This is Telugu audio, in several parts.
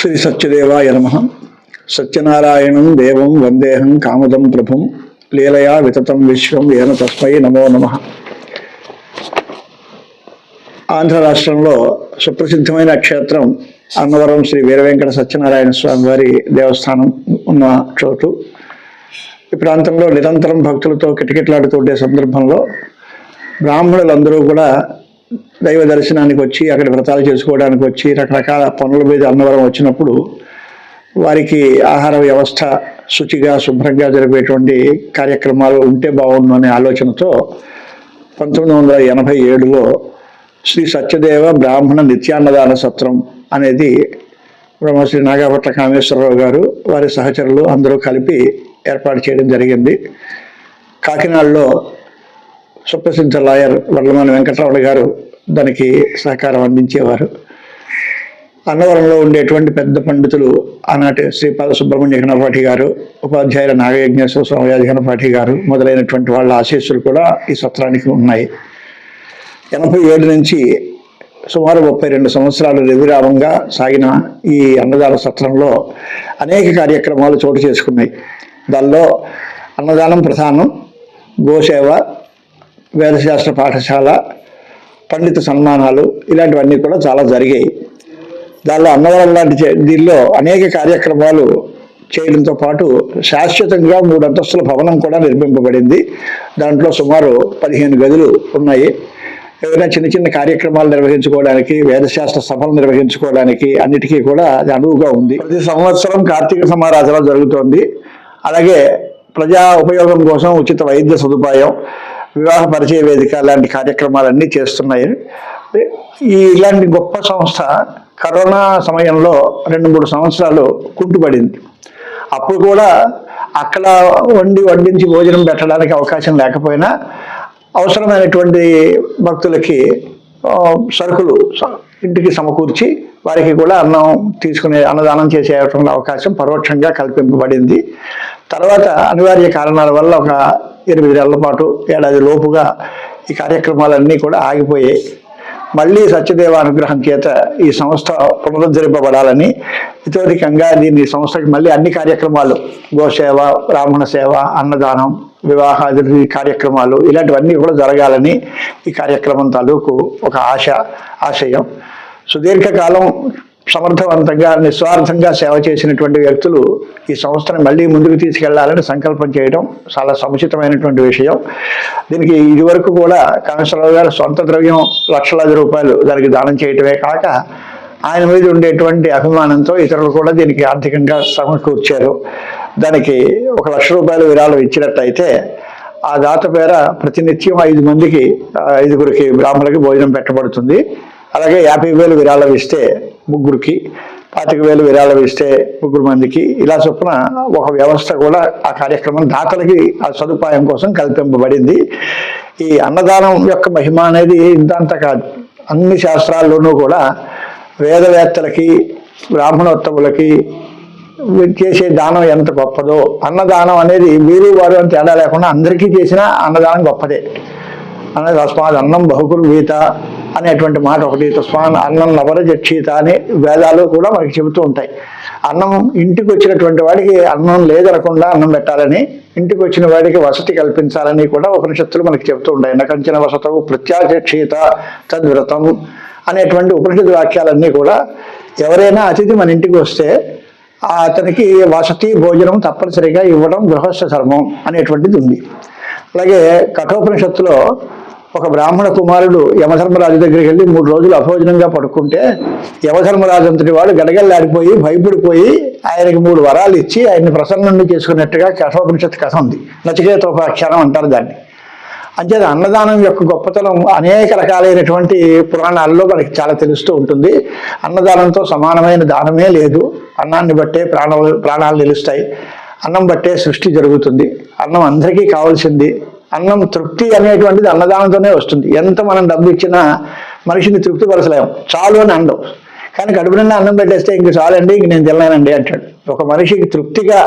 శ్రీ సత్యదేవాయ నమ. సత్యనారాయణం దేవం వందేహం కామదం ప్రభుం. లీలయా వితతం విశ్వం ఏన తస్మై నమో నమ. ఆంధ్ర రాష్ట్రంలో సుప్రసిద్ధమైన క్షేత్రం అన్నవరం శ్రీ వీరవెంకట సత్యనారాయణ స్వామి వారి దేవస్థానం ఉన్న చోటు. ఈ ప్రాంతంలో నిరంతరం భక్తులతో కిటకిటలాడుతుండే సందర్భంలో బ్రాహ్మణులందరూ కూడా దైవ దర్శనానికి వచ్చి అక్కడ వ్రతాలు చేసుకోవడానికి వచ్చి రకరకాల పనుల మీద అన్నవరం వచ్చినప్పుడు వారికి ఆహార వ్యవస్థ శుచిగా శుభ్రంగా జరిపేటువంటి కార్యక్రమాలు ఉంటే బాగుండు అనే ఆలోచనతో పంతొమ్మిది వందల ఎనభై ఏడులో శ్రీ సత్యదేవ బ్రాహ్మణ నిత్యాన్నదాన సత్రం అనేది బ్రహ్మశ్రీ నాగపట్ల కామేశ్వరరావు గారు వారి సహచరులు అందరూ కలిపి ఏర్పాటు చేయడం జరిగింది. కాకినాడలో సుప్రసిద్ధ లాయర్ వడ్లమాని వెంకటరమణ గారు దానికి సహకారం అందించేవారు. అన్నవరంలో ఉండేటువంటి పెద్ద పండితులు ఆనాటి శ్రీపాద సుబ్రహ్మణ్య గణపాఠి గారు ఉపాధ్యాయుల నాగయజ్ఞేశ్వర స్వామి గణపాఠి గారు మొదలైనటువంటి వాళ్ళ ఆశీస్సులు కూడా ఈ సత్రానికి ఉన్నాయి. ఎనభై ఏడు నుంచి సుమారు ముప్పై రెండు సంవత్సరాలు రవిరామంగా సాగిన ఈ అన్నదాన సత్రంలో అనేక కార్యక్రమాలు చోటు చేసుకున్నాయి. దానిలో అన్నదానం ప్రధానం గోసేవ వేదశాస్త్ర పాఠశాల పండిత సన్మానాలు ఇలాంటివన్నీ కూడా చాలా జరిగాయి. దానిలో అన్నవరం లాంటి దీనిలో అనేక కార్యక్రమాలు చేయడంతో పాటు శాశ్వతంగా మూడు అంతస్తుల భవనం కూడా నిర్మింపబడింది. దాంట్లో సుమారు పదిహేను గదులు ఉన్నాయి. ఏదైనా చిన్న చిన్న కార్యక్రమాలు నిర్వహించుకోవడానికి వేదశాస్త్ర సభలు నిర్వహించుకోవడానికి అన్నిటికీ కూడా అది అనువుగా ఉంది. ప్రతి సంవత్సరం కార్తీక సమారాధన జరుగుతోంది. అలాగే ప్రజా ఉపయోగం కోసం ఉచిత వైద్య సదుపాయం వివాహ పరిచయ వేదిక లాంటి కార్యక్రమాలన్నీ చేస్తున్నాయి. ఈ ఇలాంటి గొప్ప సంస్థ కరోనా సమయంలో రెండు మూడు సంవత్సరాలు కుంటుపడింది. అప్పుడు కూడా అక్కడ వండి వడ్డించి భోజనం పెట్టడానికి అవకాశం లేకపోయినా అవసరమైనటువంటి భక్తులకి సరుకులు ఇంటికి సమకూర్చి వారికి కూడా అన్నం తీసుకునే అన్నదానం చేసేటువంటి అవకాశం పరోక్షంగా కల్పింపబడింది. తర్వాత అనివార్య కారణాల వల్ల ఒక ఎనిమిది నెలల పాటు ఏడాది లోపుగా ఈ కార్యక్రమాలన్నీ కూడా ఆగిపోయాయి. మళ్ళీ సత్యదేవ అనుగ్రహం చేత ఈ సంస్థ పునరుద్ధరింపబడాలని ఇతోధికంగా దీన్ని సంస్థకి మళ్ళీ అన్ని కార్యక్రమాలు గోసేవ బ్రాహ్మణ సేవ అన్నదానం వివాహాది కార్యక్రమాలు ఇలాంటివన్నీ కూడా జరగాలని ఈ కార్యక్రమం తాలూకు ఒక ఆశ ఆశయం. సుదీర్ఘకాలం సమర్థవంతంగా నిస్వార్థంగా సేవ చేసినటువంటి వ్యక్తులు ఈ సంస్థను మళ్ళీ ముందుకు తీసుకెళ్ళాలని సంకల్పం చేయడం చాలా సముచితమైనటువంటి విషయం. దీనికి ఇదివరకు కూడా కామేశ్వరరావు గారు సొంత ద్రవ్యం లక్షలాది రూపాయలు దానికి దానం చేయటమే కాక ఆయన మీద ఉండేటువంటి అభిమానంతో ఇతరులు కూడా దీనికి ఆర్థికంగా సమకూర్చారు. దానికి ఒక లక్ష రూపాయలు విరాళం ఇచ్చినట్టయితే ఆ దాత పేర ప్రతినిత్యం ఐదు మందికి ఐదుగురికి బ్రాహ్మణులకి భోజనం పెట్టబడుతుంది. అలాగే యాభై వేలు విరాళం ఇస్తే ముగ్గురికి పాతిక వేలు విరాళం ఇస్తే ముగ్గురు మందికి. ఇలా చొప్పున ఒక వ్యవస్థ కూడా ఆ కార్యక్రమం దాతలకి ఆ సదుపాయం కోసం కల్పింపబడింది. ఈ అన్నదానం యొక్క మహిమ అనేది ఇంతంత కాదు. అన్ని శాస్త్రాల్లోనూ కూడా వేదవేత్తలకి బ్రాహ్మణోత్తములకి చేసే దానం ఎంత గొప్పదో అన్నదానం అనేది వీరు వారు అని తేడా లేకుండా అందరికీ చేసిన అన్నదానం గొప్పదే. అన్నది అస్మాద్ అన్నం బహుకురు గీత అనేటువంటి మాట ఒకటి తస్మాన్ అన్నం నవరజక్షీత అని వేదాలు కూడా మనకి చెబుతూ ఉంటాయి. అన్నం ఇంటికి వచ్చినటువంటి వాడికి అన్నం లేదనకుండా అన్నం పెట్టాలని ఇంటికి వచ్చిన వాడికి వసతి కల్పించాలని కూడా ఉపనిషత్తులు మనకి చెబుతూ ఉంటాయి. నకంచిన వసతవు ప్రత్యాచక్షీత తద్వ్రతం అనేటువంటి ఉపనిషత్ వాక్యాలన్నీ కూడా ఎవరైనా అతిథి మన ఇంటికి వస్తే అతనికి వసతి భోజనం తప్పనిసరిగా ఇవ్వడం గృహస్థ ధర్మం అనేటువంటిది ఉంది. అలాగే కఠోపనిషత్తులో ఒక బ్రాహ్మణ కుమారుడు యమధర్మరాజు దగ్గరికి వెళ్ళి మూడు రోజులు అభోజనంగా పడుకుంటే యమధర్మరాజు అంతటి వాడు గడగల్లాడిపోయి భయపడిపోయి ఆయనకి మూడు వరాలు ఇచ్చి ఆయన్ని ప్రసన్నుండి చేసుకున్నట్టుగా కఠోపనిషత్ కథ ఉంది. నచికేతోపాఖ్యానం అంటారు దాన్ని. అంచేది అన్నదానం యొక్క గొప్పతనం అనేక రకాలైనటువంటి పురాణాల్లో మనకి చాలా తెలుస్తూ ఉంటుంది. అన్నదానంతో సమానమైన దానమే లేదు. అన్నాన్ని బట్టే ప్రాణ ప్రాణాలు నిలుస్తాయి. అన్నం బట్టే సృష్టి జరుగుతుంది. అన్నం అందరికీ కావాల్సింది. అన్నం తృప్తి అనేటువంటిది అన్నదానంతోనే వస్తుంది. ఎంత మనం డబ్బు ఇచ్చినా మనిషిని తృప్తిపరచలేము చాలు అని అండం కానీ కడుపు నిండా అన్నం పెట్టేస్తే ఇంక చాలండి ఇంక నేను తినలేనండి అంటాడు. ఒక మనిషికి తృప్తిగా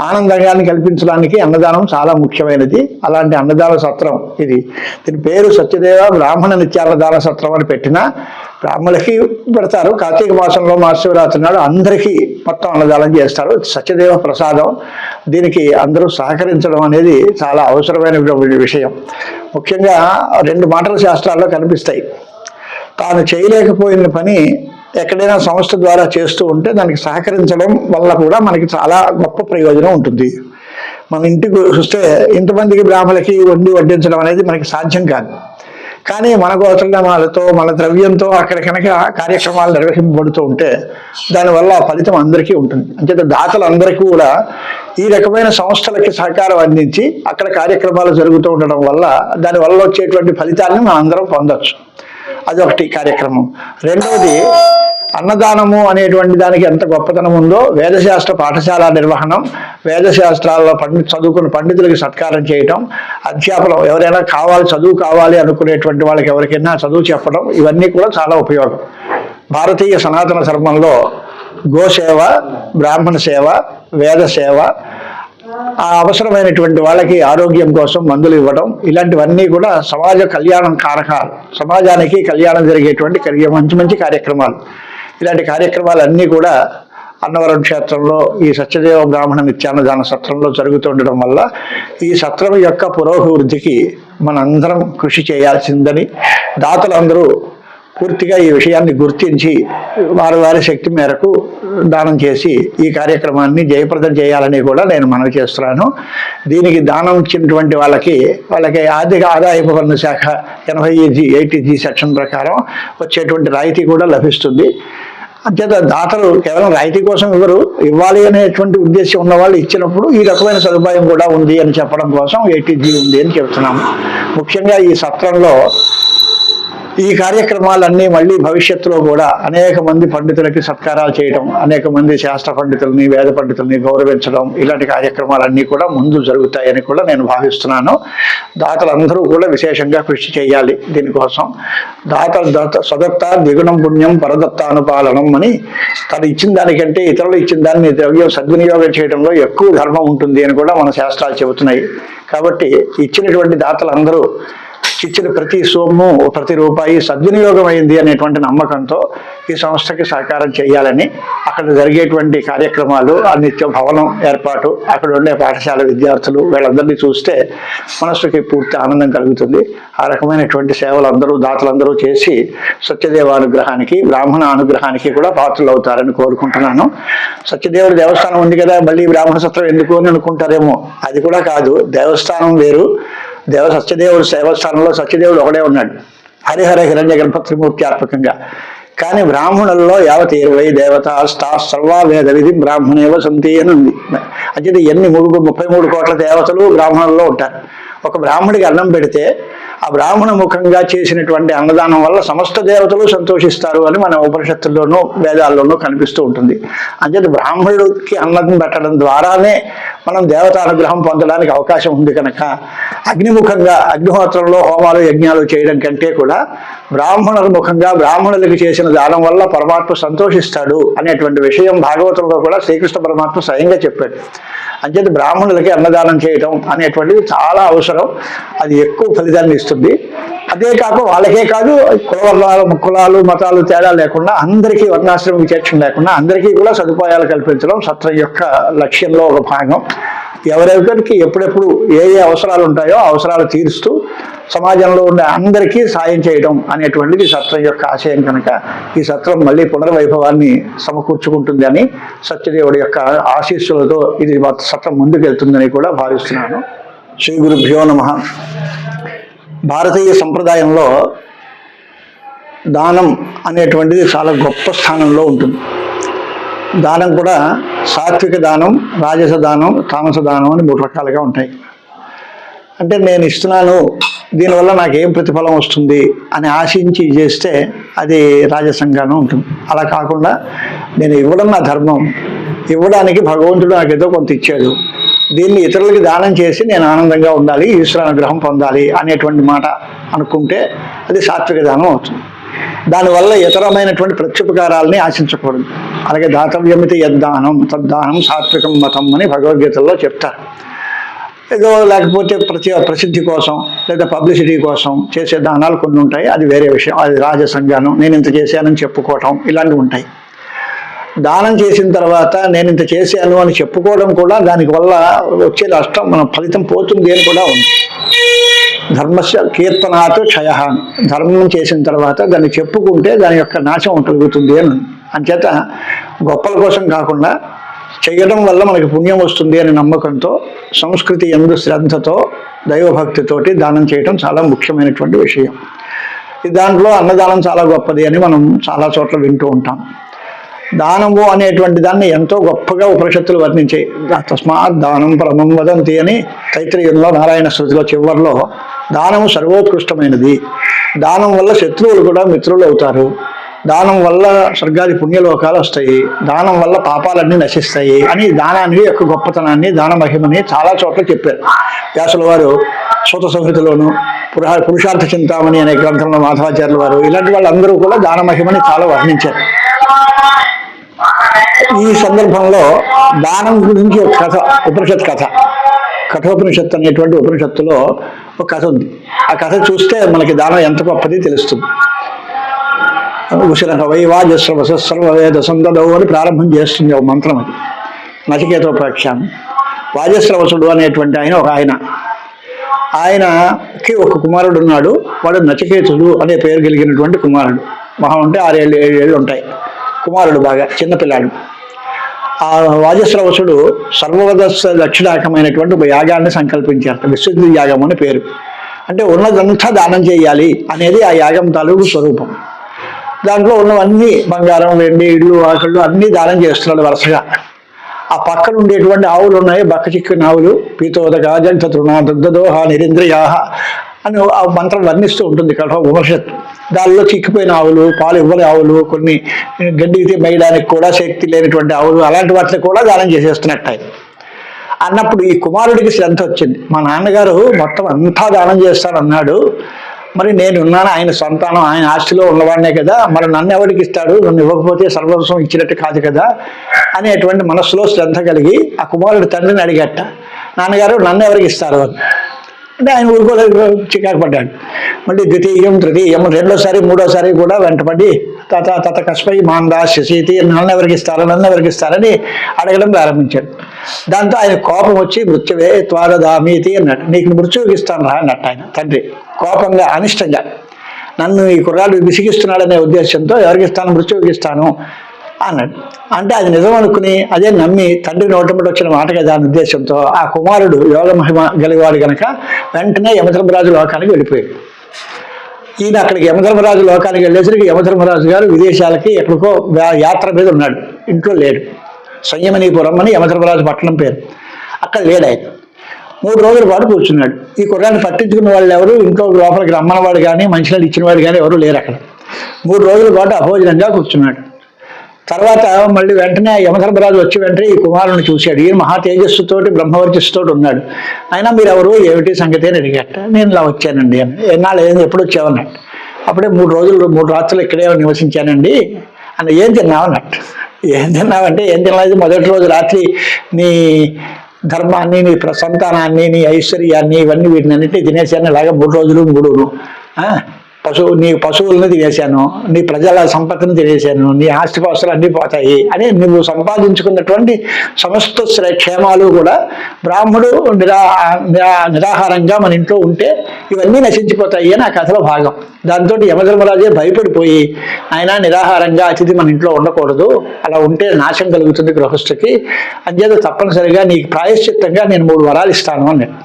ఆనందగాన్ని కల్పించడానికి అన్నదానం చాలా ముఖ్యమైనది. అలాంటి అన్నదాన సత్రం ఇది. దీని పేరు సత్యదేవ బ్రాహ్మణ నిత్యాన్నదాన సత్రం అని పెట్టిన బ్రాహ్మణులకి పెడతారు. కార్తీక మాసంలో మహాశివరాత్రి నాడు అందరికీ మొత్తం అన్నదానం చేస్తారు. సత్యదేవ ప్రసాదం. దీనికి అందరూ సహకరించడం అనేది చాలా అవసరమైన విషయం. ముఖ్యంగా రెండు మాటల శాస్త్రాల్లో కనిపిస్తాయి. తాను చేయలేకపోయిన పని ఎక్కడైనా సంస్థ ద్వారా చేస్తూ ఉంటే దానికి సహకరించడం వల్ల కూడా మనకి చాలా గొప్ప ప్రయోజనం ఉంటుంది. మన ఇంటికి చూస్తే ఇంతమందికి బ్రాహ్మణులకి వండి వడ్డించడం అనేది మనకి సాధ్యం కాదు. కానీ మన గోత్రనామాలతో మన ద్రవ్యంతో అక్కడ కనుక కార్యక్రమాలు నిర్వహింపబడుతూ ఉంటే దానివల్ల ఫలితం అందరికీ ఉంటుంది. అంచేత దాతలందరికీ కూడా ఈ రకమైన సంస్థలకి సహకారం అందించి అక్కడ కార్యక్రమాలు జరుగుతూ ఉండడం వల్ల దానివల్ల వచ్చేటువంటి ఫలితాన్ని మనం అందరం పొందవచ్చు అదొకటి కార్యక్రమం. రెండవది అన్నదానము అనేటువంటి దానికి ఎంత గొప్పతనం ఉందో వేదశాస్త్ర పాఠశాల నిర్వహణం వేదశాస్త్రాల్లో పండి చదువుకున్న పండితులకి సత్కారం చేయటం అధ్యాపనం ఎవరైనా కావాలి చదువు కావాలి అనుకునేటువంటి వాళ్ళకి ఎవరికైనా చదువు చెప్పడం ఇవన్నీ కూడా చాలా ఉపయోగం. భారతీయ సనాతన ధర్మంలో గోసేవ బ్రాహ్మణ సేవ వేద సేవ ఆ అవసరమైనటువంటి వాళ్ళకి ఆరోగ్యం కోసం మందులు ఇవ్వడం ఇలాంటివన్నీ కూడా సమాజ కళ్యాణం కారకాలు. సమాజానికి కళ్యాణం జరిగేటువంటి కలిగే మంచి మంచి కార్యక్రమాలు. ఇలాంటి కార్యక్రమాలన్నీ కూడా అన్నవరం క్షేత్రంలో ఈ సత్యదేవ బ్రాహ్మణ నిత్యాన్నదాన సత్రంలో జరుగుతుండడం వల్ల ఈ సత్రం యొక్క పురోభివృద్ధికి మనందరం కృషి చేయాల్సిందని దాతలందరూ పూర్తిగా ఈ విషయాన్ని గుర్తించి వారి వారి శక్తి మేరకు దానం చేసి ఈ కార్యక్రమాన్ని జయప్రదం చేయాలని కూడా నేను మనవి చేస్తున్నాను. దీనికి దానం ఇచ్చినటువంటి వాళ్ళకి వాళ్ళకి ఆర్థిక ఆదాయపు పన్ను శాఖ ఎనభై జీ ఎయిటీ జీ సెక్షన్ ప్రకారం వచ్చేటువంటి రాయితీ కూడా లభిస్తుంది. అంచేత దాతలు కేవలం రాయితీ కోసం ఇవ్వరు ఇవ్వాలి అనేటువంటి ఉద్దేశం ఉన్న వాళ్ళు ఇచ్చినప్పుడు ఈ రకమైన సదుపాయం కూడా ఉంది అని చెప్పడం కోసం ఏటీజీ ఉంది అని చెప్తున్నాము. ముఖ్యంగా ఈ సత్రంలో ఈ కార్యక్రమాలన్నీ మళ్ళీ భవిష్యత్తులో కూడా అనేక మంది పండితులకి సత్కారాలు చేయడం అనేక మంది శాస్త్ర పండితుల్ని వేద పండితుల్ని గౌరవించడం ఇలాంటి కార్యక్రమాలన్నీ కూడా ముందు జరుగుతాయని కూడా నేను భావిస్తున్నాను. దాతలందరూ కూడా విశేషంగా కృషి చేయాలి దీనికోసం. దాత దాత స్వదత్త ద్విగుణం పుణ్యం పరదత్తానుపాలనం అని తను ఇచ్చిన దానికంటే ఇతరులు ఇచ్చిన దాన్ని ద్రవ్యం సద్వినియోగం చేయడంలో ఎక్కువ ధర్మం ఉంటుంది అని కూడా మన శాస్త్రాలు చెబుతున్నాయి. కాబట్టి ఇచ్చినటువంటి దాతలందరూ ఇచ్చిన ప్రతి సోము ప్రతి రూపాయి సద్వినియోగం అయింది అనేటువంటి నమ్మకంతో ఈ సంస్థకి సహకారం చేయాలని అక్కడ జరిగేటువంటి కార్యక్రమాలు ఆ నిత్య భవనం ఏర్పాటు అక్కడ ఉండే పాఠశాల విద్యార్థులు వీళ్ళందరినీ చూస్తే మనసుకి పూర్తి ఆనందం కలుగుతుంది. ఆ రకమైనటువంటి సేవలు అందరూ దాతలందరూ చేసి సత్యదేవ అనుగ్రహానికి బ్రాహ్మణ అనుగ్రహానికి కూడా పాత్రలు అవుతారని కోరుకుంటున్నాను. సత్యదేవుడు దేవస్థానం ఉంది కదా మళ్ళీ బ్రాహ్మణ సత్రం ఎందుకు అని అనుకుంటారేమో అది కూడా కాదు. దేవస్థానం వేరు దేవ సత్యదేవుడు దేవస్థానంలో సత్యదేవుడు ఒకడే ఉన్నాడు. హరిహర హిరణ్య గర్భ త్రిమూర్త్యాత్మకంగా కానీ బ్రాహ్మణుల్లో యావత్ ఇరవై దేవత స్థా సర్వా వేద విధి బ్రాహ్మణేవ సంతి అని ఉంది. అంటే ఎన్ని మూడు ముప్పై మూడు కోట్ల దేవతలు బ్రాహ్మణుల్లో ఉంటారు. ఒక బ్రాహ్మడికి అన్నం పెడితే ఆ బ్రాహ్మణ ముఖంగా చేసినటువంటి అన్నదానం వల్ల సమస్త దేవతలు సంతోషిస్తారు అని మన ఉపనిషత్తుల్లోనూ వేదాల్లోనూ కనిపిస్తూ ఉంటుంది. అంచేత బ్రాహ్మణుడికి అన్నం పెట్టడం ద్వారానే మనం దేవత అనుగ్రహం పొందడానికి అవకాశం ఉంది కనుక అగ్నిముఖంగా అగ్నిహోత్రంలో హోమాలు యజ్ఞాలు చేయడం కంటే కూడా బ్రాహ్మణుల ముఖంగా బ్రాహ్మణులకు చేసిన దానం వల్ల పరమాత్మ సంతోషిస్తాడు అనేటువంటి విషయం భాగవతంలో కూడా శ్రీకృష్ణ పరమాత్మ స్వయంగా చెప్పాడు. అంచేత బ్రాహ్మణులకి అన్నదానం చేయటం అనేటువంటిది చాలా అవసరం. అది ఎక్కువ ఫలితాన్ని ఇస్తుంది. అదే కాక వాళ్ళకే కాదు కులాలు కులాలు మతాలు తేడా లేకుండా అందరికీ వర్ణాశ్రమ విచక్షణ లేకుండా అందరికీ కూడా సదుపాయాలు కల్పించడం సత్రం యొక్క లక్ష్యంలో ఒక భాగం. ఎవరెవరికి ఎప్పుడెప్పుడు ఏ ఏ అవసరాలు ఉంటాయో అవసరాలు తీరుస్తూ సమాజంలో ఉండే అందరికీ సాయం చేయడం అనేటువంటిది సత్రం యొక్క ఆశయం కనుక. ఈ సత్రం మళ్ళీ పునర్వైభవాన్ని సమకూర్చుకుంటుంది అని సత్యదేవుడి యొక్క ఆశీస్సులతో ఇది సత్రం ముందుకు వెళ్తుందని కూడా భావిస్తున్నాను. శ్రీ గురుభ్యో నమ. భారతీయ సంప్రదాయంలో దానం అనేటువంటిది చాలా గొప్ప స్థానంలో ఉంటుంది. దానం కూడా సాత్విక దానం రాజస దానం తామస దానం అని మూడు రకాలుగా ఉంటాయి. అంటే నేను ఇస్తున్నాను దీనివల్ల నాకు ఏం ప్రతిఫలం వస్తుంది అని ఆశించి చేస్తే అది రాజసంగానం ఉంటుంది. అలా కాకుండా నేను ఇవ్వడం నా ధర్మం. ఇవ్వడానికి భగవంతుడు నాకు ఏదో కొంత ఇచ్చాడు. దీన్ని ఇతరులకి దానం చేసి నేను ఆనందంగా ఉండాలి ఈశ్వర అనుగ్రహం పొందాలి అనేటువంటి మాట అనుకుంటే అది సాత్విక దానం అవుతుంది. దానివల్ల ఇతరమైనటువంటి ప్రత్యుపకారాలని ఆశించకూడదు. అలాగే దాతవ్యమితి యద్దానం తద్దానం సాత్వికం మతం అని భగవద్గీతల్లో చెప్తారు. ఏదో లేకపోతే ప్రతి ప్రసిద్ధి కోసం లేదా పబ్లిసిటీ కోసం చేసే దానాలు కొన్ని ఉంటాయి. అది వేరే విషయం. అది రాజసంగానం నేను ఇంత చేశానని చెప్పుకోవటం ఇలాంటివి ఉంటాయి. దానం చేసిన తర్వాత నేను ఇంత చేశాను అని చెప్పుకోవడం కూడా దానికి వల్ల వచ్చే నష్టం మన ఫలితం పోతుంది అని కూడా ఉంది. ధర్మస్య కీర్తనాత్ క్షయ ధర్మం చేసిన తర్వాత దాన్ని చెప్పుకుంటే దాని యొక్క నాశం కలుగుతుంది అని అంచేత గొప్పల కోసం కాకుండా చేయడం వల్ల మనకి పుణ్యం వస్తుంది అనే నమ్మకంతో సంస్కృతి ఎందు శ్రద్ధతో దైవభక్తితోటి దానం చేయడం చాలా ముఖ్యమైనటువంటి విషయం. దాంట్లో అన్నదానం చాలా గొప్పది అని మనం చాలా చోట్ల వింటూ ఉంటాం. దానము అనేటువంటి దాన్ని ఎంతో గొప్పగా ఉపనిషత్తులు వర్ణించాయి. తస్మాత్ దానం పరమం వదంతి అని తైత్రీయంలో నారాయణ స్థుతిలో చివరిలో దానము సర్వోత్కృష్టమైనది. దానం వల్ల శత్రువులు కూడా మిత్రులు అవుతారు. దానం వల్ల స్వర్గాది పుణ్యలోకాలు వస్తాయి. దానం వల్ల పాపాలన్నీ నశిస్తాయి అని దానాన్ని యొక్క గొప్పతనాన్ని దాన మహిమని చాలా చోట్ల చెప్పారు. వ్యాసుల వారు సూత సంహితలోను పురా పురుషార్థ చింతామణి అనే గ్రంథంలో మాధవాచార్యుల వారు ఇలాంటి వాళ్ళందరూ కూడా దాన మహిమని చాలా వర్ణించారు. ఈ సందర్భంలో దానం గురించి ఒక కథ ఉపనిషత్ కథ. కఠోపనిషత్తు అనేటువంటి ఉపనిషత్తులో ఒక కథ ఉంది. ఆ కథ చూస్తే మనకి దానం ఎంత గొప్పది తెలుస్తుంది. ఉసిర వైవాజస్రవస సర్వవేద సందడవు అని ప్రారంభం చేస్తుంది ఒక మంత్రం అది. నచికేతోపాఖ్యానం వాజస్రవసుడు అనేటువంటి ఆయన ఒక ఆయన. ఆయనకి ఒక కుమారుడు ఉన్నాడు. వాడు నచికేతుడు అనే పేరు కలిగినటువంటి కుమారుడు. మహా ఉంటే ఆరేళ్ళు ఏడు ఏళ్ళు ఉంటాయి. కుమారుడు బాగా చిన్నపిల్లాడు ఆ వాజస్రవసుడు సర్వవద దక్షిణాకమైనటువంటి ఒక యాగాన్ని సంకల్పించారు. విశుద్ధి యాగం అని పేరు. అంటే ఉన్నదంతా దానం చేయాలి అనేది ఆ యాగం తాలూకు స్వరూపం. దాంట్లో ఉన్నవన్నీ బంగారం వెండి ఇళ్ళు ఆకుళ్ళు అన్నీ దానం చేస్తున్నాడు వరుసగా. ఆ పక్కన ఉండేటువంటి ఆవులు ఉన్నాయి. బక్క చిక్కిన ఆవులు పీతోదక జంత తృణ దుగ్ధదోహ నిరింద్రియాహ అని ఆ మంత్రం వర్ణిస్తూ ఉంటుంది కఠ ఉపనిషత్తు దానిలో చిక్కిపోయిన ఆవులు పాలు ఇవ్వని ఆవులు కొన్ని గడ్డికి మేయడానికి కూడా శక్తి లేనటువంటి ఆవులు అలాంటి వాటిని కూడా దానం చేసేస్తున్నట్టు అన్నప్పుడు ఈ కుమారుడికి శ్రద్ధ వచ్చింది. మా నాన్నగారు మొత్తం అంతా దానం చేస్తానన్నాడు మరి నేను ఉన్నాను ఆయన సంతానం ఆయన ఆస్తిలో ఉన్నవాడినే కదా మరి నన్ను ఎవరికి ఇస్తాడు? నన్ను ఇవ్వకపోతే సర్వస్వం ఇచ్చినట్టు కాదు కదా? అనేటువంటి మనస్సులో శ్రద్ధ కలిగి ఆ కుమారుడు తండ్రిని అడిగట్ట నాన్నగారు నన్ను ఎవరికి ఇస్తారు? అని అంటే ఆయన ఊరుకోలేక చికాకు పడ్డాడు. మళ్ళీ ద్వితీయం తృతీయం రెండోసారి మూడోసారి కూడా వెంటపడి తత తత కష్పై మాందా శశీతి నన్ను ఎవరికి ఇస్తారు నన్ను ఎవరికి ఇస్తారని అడగడం ప్రారంభించాడు. దాంతో ఆయన కోపం వచ్చి మృత్యువే త్వారదామీతి అన్నాడు. నీకు మృత్యువుకి ఇస్తాను రా అన్నట్టు ఆయన తండ్రి కోపంగా అనిష్టంగా. నన్ను ఈ కుర్రాడు విసిగిస్తున్నాడనే ఉద్దేశంతో ఎవరికి ఇస్తాను మృత్యువుకి ఇస్తాను? అన్నాడు. అంటే అది నిజం అనుకుని అదే నమ్మి తండ్రి నోటమిటి వచ్చిన మాట కదా అనే ఉద్దేశంతో ఆ కుమారుడు యోగ మహిమ గలివాడు గనక వెంటనే యమధర్మరాజు లోకానికి వెళ్ళిపోయాడు. ఈయన అక్కడికి యమధర్మరాజు లోకానికి వెళ్ళేసరికి యమధర్మరాజు గారు విదేశాలకి ఎక్కడికో యాత్ర మీద ఉన్నాడు. ఇంట్లో లేడు. సంయమనీపురం అని యమధర్మరాజు పట్టణం పేరు. అక్కడ లేడు ఆయన. మూడు రోజుల పాటు కూర్చున్నాడు. ఈ కుర్రాన్ని పట్టించుకున్న వాళ్ళు ఎవరు? ఇంట్లో లోపలికి రమ్మన్నవాడు కానీ మంచినీళ్ళు ఇచ్చిన వాడు కానీ ఎవరు లేరు అక్కడ. మూడు రోజుల పాటు అభోజనంగా కూర్చున్నాడు. తర్వాత మళ్ళీ వెంటనే యమధర్మరాజు వచ్చి వెంటనే ఈ కుమారుని చూశాడు. ఈయన మహా తేజస్సుతోటి బ్రహ్మవర్చస్సుతోటి ఉన్నాడు. అయినా మీరు ఎవరు ఏమిటి సంగతి అని అడిగట. నేను ఇలా వచ్చానండి అని. ఎన్నాళ్ళు ఏం ఎప్పుడు వచ్చావన్నట్టు అప్పుడే మూడు రోజులు మూడు రాత్రులు ఇక్కడే నివసించానండి. అని ఏం తిన్నావు అన్నట్టు. ఏం తిన్నావంటే ఏం తినలేదు. మొదటి రోజు రాత్రి నీ ధర్మాన్ని నీ ప్రసంతానాన్ని నీ ఐశ్వర్యాన్ని ఇవన్నీ వీటిని అన్నింటినీ తినేసాను. ఇలాగ మూడు రోజులు మూడును. పశువు నీ పశువులను తినేశాను నీ ప్రజల సంపత్తిని తినేశాను నీ ఆస్తిపాస్తులు అన్నీ పోతాయి అని నువ్వు సంపాదించుకున్నటువంటి సమస్త క్షేమాలు కూడా బ్రాహ్మడు నిరా నిరా నిరాహారంగా మన ఇంట్లో ఉంటే ఇవన్నీ నశించిపోతాయి అని ఆ కథలో భాగం. దాంతో యమధర్మరాజే భయపడిపోయి ఆయన నిరాహారంగా అతిథి మన ఇంట్లో ఉండకూడదు అలా ఉంటే నాశం కలుగుతుంది గృహస్థుకి అంచేత తప్పనిసరిగా నీకు ప్రాయశ్చిత్తంగా నేను మూడు వరాలు ఇస్తాను అన్నాడు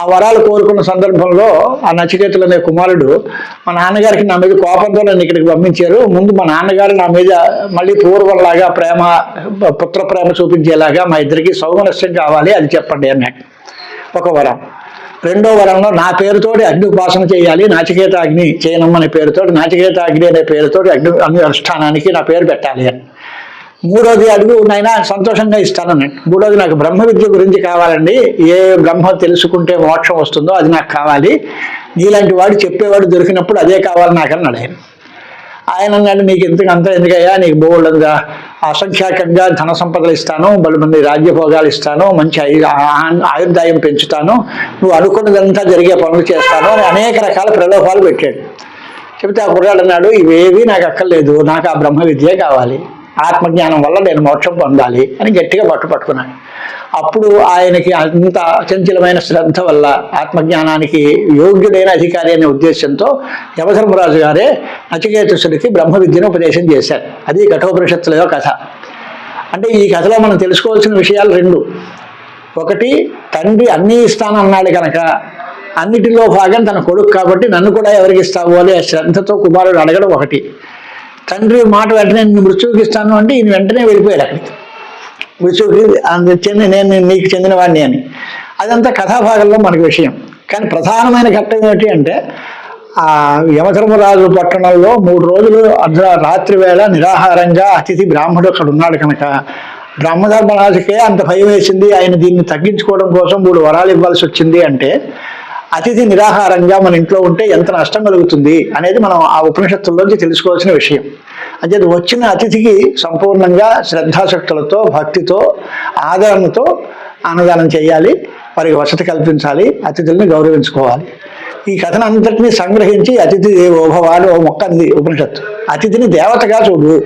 ఆ వరాలు కోరుకున్న సందర్భంలో ఆ నచికేతులు అనే కుమారుడు మా నాన్నగారికి నా మీద కోపంతో నన్ను ఇక్కడికి పంపించారు. ముందు మా నాన్నగారు నా మీద మళ్ళీ పూర్వంలాగా ప్రేమ పుత్ర ప్రేమ చూపించేలాగా మా ఇద్దరికి సౌమనస్యం కావాలి అది చెప్పండి అన్నాడు. ఒక వరం. రెండో వరంలో నా పేరుతోటి అగ్ని ఉపాసన చేయాలి నాచికేత అగ్ని చేయనమ్మనే పేరుతోటి నాచికేత అగ్ని అనే పేరుతోటి అగ్ని అగ్ని అనుష్ఠానానికి నా పేరు పెట్టాలి అని. మూడోది అడుగు నైనా సంతోషంగా ఇస్తానన్నాడు మూడోది నాకు బ్రహ్మ విద్య గురించి కావాలండి. ఏ బ్రహ్మ తెలుసుకుంటే మోక్షం వస్తుందో అది నాకు కావాలి. నీలాంటి వాడు చెప్పేవాడు దొరికినప్పుడు అదే కావాలి నాకు అన్నాడు ఆయన ఆయన అన్నాడు నీకు ఎందుకు అంత ఎందుకయ్యా? నీకు బోల్డంగా అసంఖ్యాకంగా ధన సంపదలు ఇస్తాను బలి మంది రాజ్యభోగాలు ఇస్తాను మంచి ఆయుర్దాయం పెంచుతాను నువ్వు అనుకున్నదంతా జరిగే పనులు చేస్తాను అని అనేక రకాల ప్రలోభాలు పెట్టాడు. చెబితే ఆ కుర్రాడు అన్నాడు ఇవేవి నాకు అక్కర్లేదు. నాకు ఆ బ్రహ్మ విద్యే కావాలి. ఆత్మజ్ఞానం వల్ల నేను మోక్షం పొందాలి అని గట్టిగా పట్టుపట్టుకున్నాను అప్పుడు ఆయనకి అంత అచంచలమైన శ్రద్ధ వల్ల ఆత్మజ్ఞానానికి యోగ్యుడైన అధికారి అనే ఉద్దేశంతో యమధర్మరాజు గారే నచికేతసుడికి బ్రహ్మ విద్యను ఉపదేశం చేశారు. అది కఠోపనిషత్తుల కథ. అంటే ఈ కథలో మనం తెలుసుకోవాల్సిన విషయాలు రెండు. ఒకటి తండ్రి అన్నీ ఇస్తానన్నాడు కనుక అన్నిటిలో భాగం తన కొడుకు కాబట్టి నన్ను కూడా ఎవరికి ఇస్తావు అని శ్రద్ధతో కుమారుడు అడగడం ఒకటి. తండ్రి మాట వెంటనే నేను మృత్యువుకి ఇస్తాను అంటే ఈయన వెంటనే వెళ్ళిపోయాడు అక్కడికి. మృత్యువుకి చెంది నేను నీకు చెందినవాడిని అని. అదంతా కథాభాగంలో మనకు విషయం. కానీ ప్రధానమైన ఘట్టం ఏమిటి అంటే ఆ యమధర్మరాజు పట్టణంలో మూడు రోజులు అర్ధ రాత్రి వేళ నిరాహారంగా అతిథి బ్రాహ్మడు అక్కడ ఉన్నాడు కనుక బ్రహ్మధర్మరాజుకే అంత భయం వేసింది. ఆయన దీన్ని తగ్గించుకోవడం కోసం మూడు వరాలు ఇవ్వాల్సి వచ్చింది అంటే అతిథి నిరాహారంగా మన ఇంట్లో ఉంటే ఎంత నష్టం కలుగుతుంది అనేది మనం ఆ ఉపనిషత్తుల్లోంచి తెలుసుకోవాల్సిన విషయం. అంటే వచ్చిన అతిథికి సంపూర్ణంగా శ్రద్ధాశక్తులతో భక్తితో ఆదరణతో అన్నదానం చేయాలి వారికి వసతి కల్పించాలి అతిథుల్ని గౌరవించుకోవాలి. ఈ కథను అంతటినీ సంగ్రహించి అతిథి దేవోభవాడు ఓ మొక్క అంది ఉపనిషత్తు. అతిథిని దేవతగా చూడు.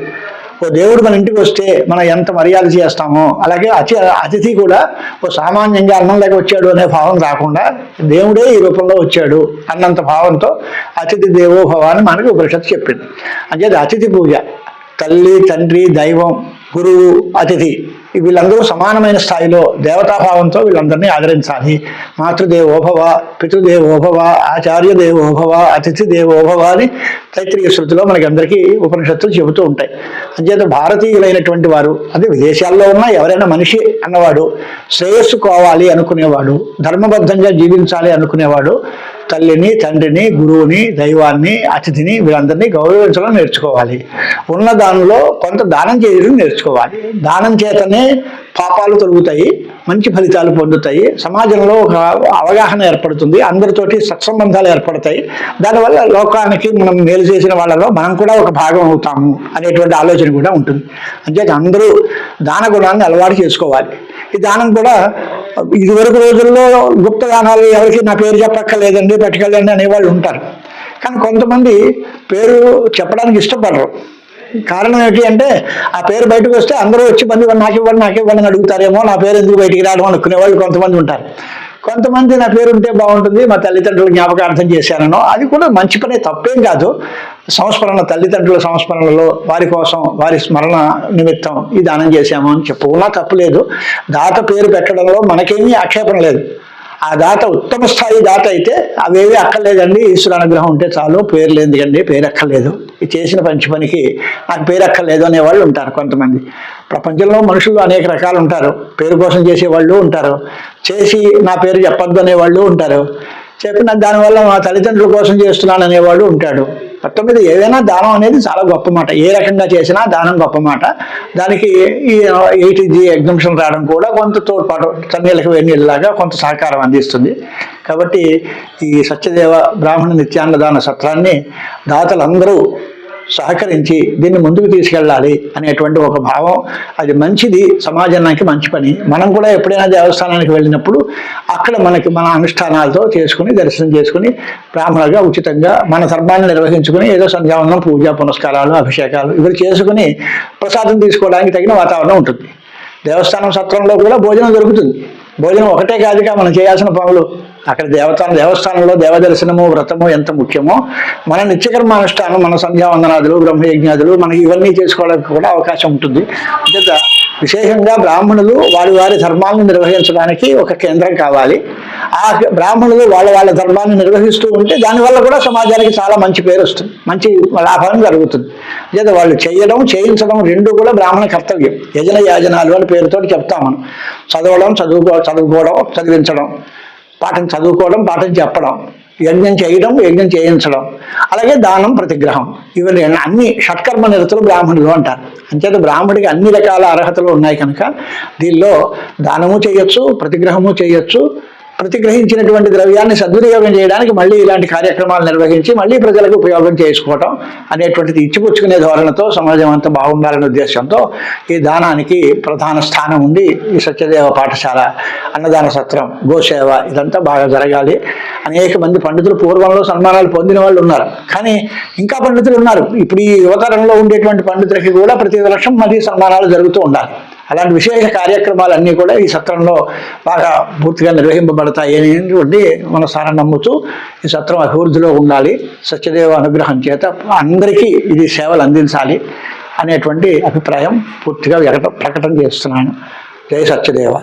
ఓ దేవుడు మన ఇంటికి వస్తే మనం ఎంత మర్యాద చేస్తామో అలాగే అతి అతిథి కూడా ఓ సామాన్యంగా అన్నం లేక వచ్చాడు అనే భావం రాకుండా దేవుడే ఈ రూపంలో వచ్చాడు అన్నంత భావంతో అతిథి దేవోభవ అని మనకి ఉపనిషత్తు చెప్పింది. అంటే అతిథి పూజ. తల్లి తండ్రి దైవం గురువు అతిథి వీళ్ళందరూ సమానమైన స్థాయిలో దేవతాభావంతో వీళ్ళందరినీ ఆదరించాలి. మాతృదేవోభవ పితృదేవోభవ ఆచార్య దేవోభవ అతిథి దేవోభవ అని తైత్రీయ శృతిలో మనకి అందరికీ ఉపనిషత్తులు చెబుతూ ఉంటాయి. అంచేత భారతీయులైనటువంటి వారు అదే విదేశాల్లో ఉన్న ఎవరైనా మనిషి అన్నవాడు శ్రేయస్సు కోవాలి అనుకునేవాడు ధర్మబద్ధంగా జీవించాలి అనుకునేవాడు తల్లిని తండ్రిని గురువుని దైవాన్ని అతిథిని వీళ్ళందరినీ గౌరవించడం నేర్చుకోవాలి. ఉన్న దానిలో కొంత దానం చేయడం నేర్చుకోవాలి. దానం చేతనే పాపాలు తొలుగుతాయి మంచి ఫలితాలు పొందుతాయి. సమాజంలో ఒక అవగాహన ఏర్పడుతుంది అందరితోటి సత్సంబంధాలు ఏర్పడతాయి. దానివల్ల లోకానికి మనం మేలు చేసిన వాళ్ళలో మనం కూడా ఒక భాగం అవుతాము అనేటువంటి ఆలోచన కూడా ఉంటుంది. అంతే అందరూ దాన గుణాన్ని అలవాటు చేసుకోవాలి. ఈ దానం కూడా ఇదివరకు రోజుల్లో గుప్త దానాలు ఎవరికి నా పేరు చెప్పక్కర్లేదండి పట్టుకెళ్ళండి అనేవాళ్ళు ఉంటారు. కానీ కొంతమంది పేరు చెప్పడానికి ఇష్టపడరు. కారణం ఏంటి అంటే ఆ పేరు బయటకు వస్తే అందరూ వచ్చి మంది నాకు ఇవ్వండి నాకు ఇవ్వండి అడుగుతారేమో నా పేరు ఎందుకు బయటికి రావడం అనుకునే వాళ్ళు కొంతమంది ఉంటారు. కొంతమంది నా పేరు ఉంటే బాగుంటుంది మా తల్లిదండ్రుల జ్ఞాపకార్థం చేశానో అది కూడా మంచి పనే తప్పేం కాదు. సంస్మరణ తల్లిదండ్రుల సంస్మరణలో వారి కోసం వారి స్మరణ నిమిత్తం ఈ దానం చేశాము అని చెప్పుకున్నా తప్పులేదు దాత పేరు పెట్టడంలో మనకేమీ ఆక్షేపణ లేదు. ఆ దాత ఉత్తమ స్థాయి దాత అయితే అవేవి అక్కర్లేదండి. ఈశ్వర అనుగ్రహం ఉంటే చాలు పేరు లేదుకండి పేరు అక్కర్లేదు. చేసిన మంచి పనికి నాకు పేరు అక్కర్లేదు అనేవాళ్ళు ఉంటారు కొంతమంది. ప్రపంచంలో మనుషులు అనేక రకాలు ఉంటారు. పేరు కోసం చేసేవాళ్ళు ఉంటారు. చేసి నా పేరు చెప్పొద్దు అనేవాళ్ళు ఉంటారు. చెప్పిన దానివల్ల మా తల్లిదండ్రుల కోసం చేస్తున్నాను అనేవాడు ఉంటాడు మొత్తం మీద ఏదైనా దానం అనేది చాలా గొప్ప మాట. ఏ రకంగా చేసినా దానం గొప్ప మాట. దానికి ఈ ఎయిటీజీ ఎగ్జంప్షన్ రావడం కూడా కొంత తోడ్పాటు చన్నీళ్ళకి వేణీళ్ళలాగా కొంత సహకారం అందిస్తుంది. కాబట్టి ఈ సత్యదేవ బ్రాహ్మణ నిత్యాన్నదాన సత్రాన్ని దాతలందరూ సహకరించి దీన్ని ముందుకు తీసుకెళ్ళాలి అనేటువంటి ఒక భావం. అది మంచిది సమాజానికి మంచి పని. మనం కూడా ఎప్పుడైనా దేవస్థానానికి వెళ్ళినప్పుడు అక్కడ మనకి మన అనుష్ఠానాలతో చేసుకుని దర్శనం చేసుకుని బ్రాహ్మణులుగా ఉచితంగా మన ధర్మాన్ని నిర్వహించుకుని ఏదో సంధ్యావనం పూజ పునస్కారాలు అభిషేకాలు ఇవి చేసుకుని ప్రసాదం తీసుకోవడానికి తగిన వాతావరణం ఉంటుంది. దేవస్థానం సత్రంలో కూడా భోజనం దొరుకుతుంది. భోజనం ఒకటే కాదుగా మనం చేయాల్సిన పనులు. అక్కడ దేవతాన దేవస్థానంలో దేవదర్శనము వ్రతము ఎంత ముఖ్యమో మన నిత్యకర్మానుష్ఠానం మన సంధ్యావందనాదులు బ్రహ్మయజ్ఞాదులు మనకి ఇవన్నీ చేసుకోవడానికి కూడా అవకాశం ఉంటుంది. అంచేత విశేషంగా బ్రాహ్మణులు వారి వారి ధర్మాలను నిర్వహించడానికి ఒక కేంద్రం కావాలి. ఆ బ్రాహ్మణులు వాళ్ళ వాళ్ళ ధర్మాన్ని నిర్వహిస్తూ ఉంటే దానివల్ల కూడా సమాజానికి చాలా మంచి పేరు వస్తుంది. మంచి లాభం జరుగుతుంది. లేదా వాళ్ళు చేయడం చేయించడం రెండు కూడా బ్రాహ్మణ కర్తవ్యం. యజన యాజనాలు అని పేరుతో చెప్తాం మనం. చదవడం చదువుకో చదువుకోవడం చదివించడం. పాఠం చదువుకోవడం పాఠం చెప్పడం యజ్ఞం చేయడం యజ్ఞం చేయించడం. అలాగే దానం ప్రతిగ్రహం. ఇవన్నీ అన్ని షట్కర్మ నిరతులు బ్రాహ్మణులు అంటారు. అంచేత బ్రాహ్మడికి అన్ని రకాల అర్హతలు ఉన్నాయి కనుక దీనిలో దానము చేయొచ్చు ప్రతిగ్రహము చేయొచ్చు ప్రతిగ్రహించినటువంటి ద్రవ్యాన్ని సద్వినియోగం చేయడానికి మళ్ళీ ఇలాంటి కార్యక్రమాలు నిర్వహించి మళ్ళీ ప్రజలకు ఉపయోగం చేసుకోవటం అనేటువంటిది ఇచ్చిపుచ్చుకునే ధోరణితో సమాజం అంతా బాగుండాలనే ఉద్దేశంతో ఈ దానానికి ప్రధాన స్థానం ఉంది ఈ సత్యదేవ పాఠశాల అన్నదాన సత్రం గోసేవ ఇదంతా బాగా జరగాలి. అనేక మంది పండితులు పూర్వంలో సన్మానాలు పొందిన వాళ్ళు ఉన్నారు. కానీ ఇంకా పండితులు ఉన్నారు. ఇప్పుడు ఈ యువతరంలో ఉండేటువంటి పండితులకి కూడా ప్రతి వర్షం మళ్ళీ సన్మానాలు జరుగుతూ ఉండాలి. అలాంటి విశేష కార్యక్రమాలన్నీ కూడా ఈ సత్రంలో బాగా పూర్తిగా నిర్వహింపబడతాయి అనేటువంటి మన సారా నమ్ముతూ ఈ సత్రం అభివృద్ధిలో ఉండాలి. సత్యదేవ అనుగ్రహం చేత అందరికీ ఇది సేవలు అందించాలి అనేటువంటి అభిప్రాయం పూర్తిగా ప్రకటన చేస్తున్నాను. జై సత్యదేవ.